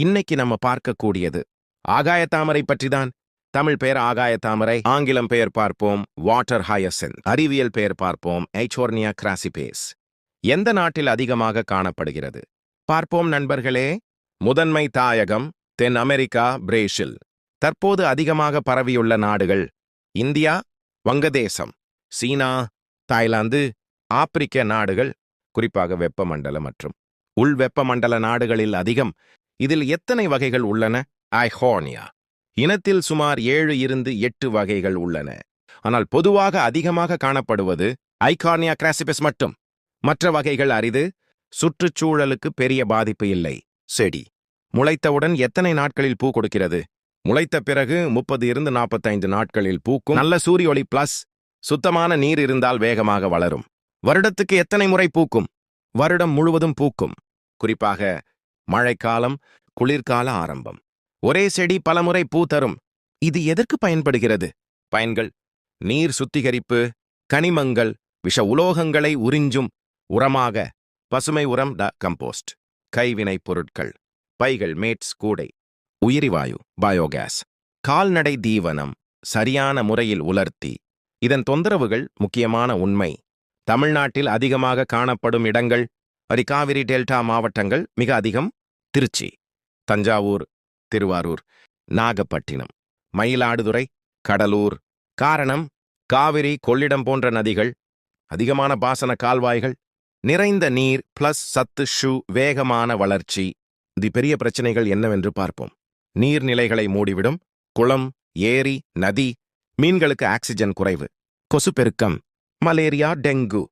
இன்னைக்கு நம்ம பார்க்கக்கூடியது. ஆகாய தாமரை பற்றிதான். தமிழ் பெயர் ஆகாய தாமரை ஆங்கிலம் பெயர் பார்ப்போம் வாட்டர் ஹயசன் அறிவியல் பெயர் பார்ப்போம் ஐச்சோர்னியா கிராசிபேஸ் எந்த நாட்டில் அதிகமாக காணப்படுகிறது? பார்ப்போம் நண்பர்களே. முதன்மை தாயகம் தென் அமெரிக்கா பிரேசில். தற்போது அதிகமாக பரவியுள்ள நாடுகள் இந்தியா வங்கதேசம். சீனா தாய்லாந்து ஆப்பிரிக்க நாடுகள் குறிப்பாக வெப்பமண்டல மற்றும் உள் வெப்பமண்டல நாடுகளில் அதிகம் இதில் எத்தனை வகைகள் உள்ளன? ஐஹோனியா. இனத்தில் சுமார் ஏழு இருந்து எட்டு வகைகள் உள்ளன. ஆனால் பொதுவாக அதிகமாக காணப்படுவது ஐகார்னியா கிராசிபஸ் மட்டும். மற்ற வகைகள் அரிது சுற்றுச்சூழலுக்கு பெரிய பாதிப்பு இல்லை. செடி. முளைத்தவுடன் எத்தனை நாட்களில் பூ கொடுக்கிறது? முளைத்த பிறகு முப்பது இருந்து நாற்பத்தைந்து நாட்களில் பூக்கும் நல்ல சூரிய ஒளி பிளஸ் சுத்தமான நீர் இருந்தால் வேகமாக வளரும். வருடத்துக்கு எத்தனை முறை பூக்கும்? வருடம் முழுவதும் பூக்கும். குறிப்பாக மழைக்காலம் குளிர்கால ஆரம்பம். ஒரே செடி பலமுறை பூ தரும். இது எதற்கு பயன்படுகிறது? பயன்கள் நீர் சுத்திகரிப்பு கனிமங்கள் விஷ உலோகங்களை உறிஞ்சும் உரமாக பசுமை உரம் ட கம்போஸ்ட் கைவினைப் பொருட்கள் பைகள் மேட்ஸ் கூடை உயிரிவாயு பயோகேஸ் கால்நடை தீவனம் சரியான முறையில் உலர்த்தி. இதன் தொந்தரவுகள் முக்கியமான உண்மை. தமிழ்நாட்டில் அதிகமாக காணப்படும் இடங்கள் அரி காவிரி டெல்டா மாவட்டங்கள் மிக அதிகம். திருச்சி தஞ்சாவூர் திருவாரூர் நாகப்பட்டினம் மயிலாடுதுறை கடலூர். காரணம் காவிரி கொள்ளிடம் போன்ற நதிகள் அதிகமான பாசன கால்வாய்கள் நிறைந்த நீர் பிளஸ் சத்து ஷூ வேகமான வளர்ச்சி. இது பெரிய பிரச்சனைகள் என்னவென்று பார்ப்போம். நீர்நிலைகளை மூடிவிடும் குளம் ஏரி நதி மீன்களுக்கு ஆக்சிஜன் குறைவு கொசு பெருக்கம் மலேரியா டெங்கு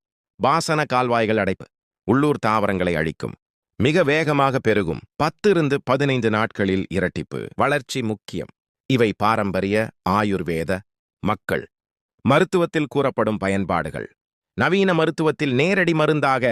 பாசன கால்வாய்கள் அடைப்பு உள்ளூர் தாவரங்களை அழிக்கும். மிக வேகமாக பெருகும் பத்து இருந்து பதினைந்து நாட்களில் இரட்டிப்பு. வளர்ச்சி முக்கியம். இவை பாரம்பரிய ஆயுர்வேத மக்கள். மருத்துவத்தில் கூறப்படும் பயன்பாடுகள். நவீன மருத்துவத்தில் நேரடி மருந்தாக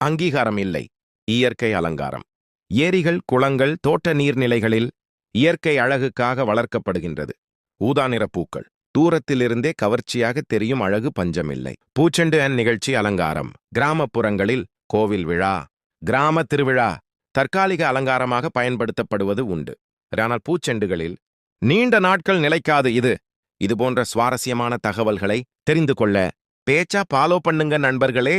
அங்கீகாரம் இல்லை இயற்கை அலங்காரம். ஏரிகள் குளங்கள் தோட்ட நீர்நிலைகளில் இயற்கை அழகுக்காக வளர்க்கப்படுகின்றது. ஊதா நிற பூக்கள். தூரத்திலிருந்தே கவர்ச்சியாக தெரியும் அழகு பஞ்சமில்லை. பூச்செண்டு அன் நிகழ்ச்சி அலங்காரம். கிராமப்புறங்களில் கோவில் விழா. கிராம திருவிழா தற்காலிக அலங்காரமாக பயன்படுத்தப்படுவது உண்டு. ஆனால் பூச்செண்டுகளில் நீண்ட நாட்கள் நிலைக்காது இது. இது போன்ற சுவாரஸ்யமான தகவல்களை தெரிந்து கொள்ள பேச்சா ஃபாலோ பண்ணுங்க நண்பர்களே.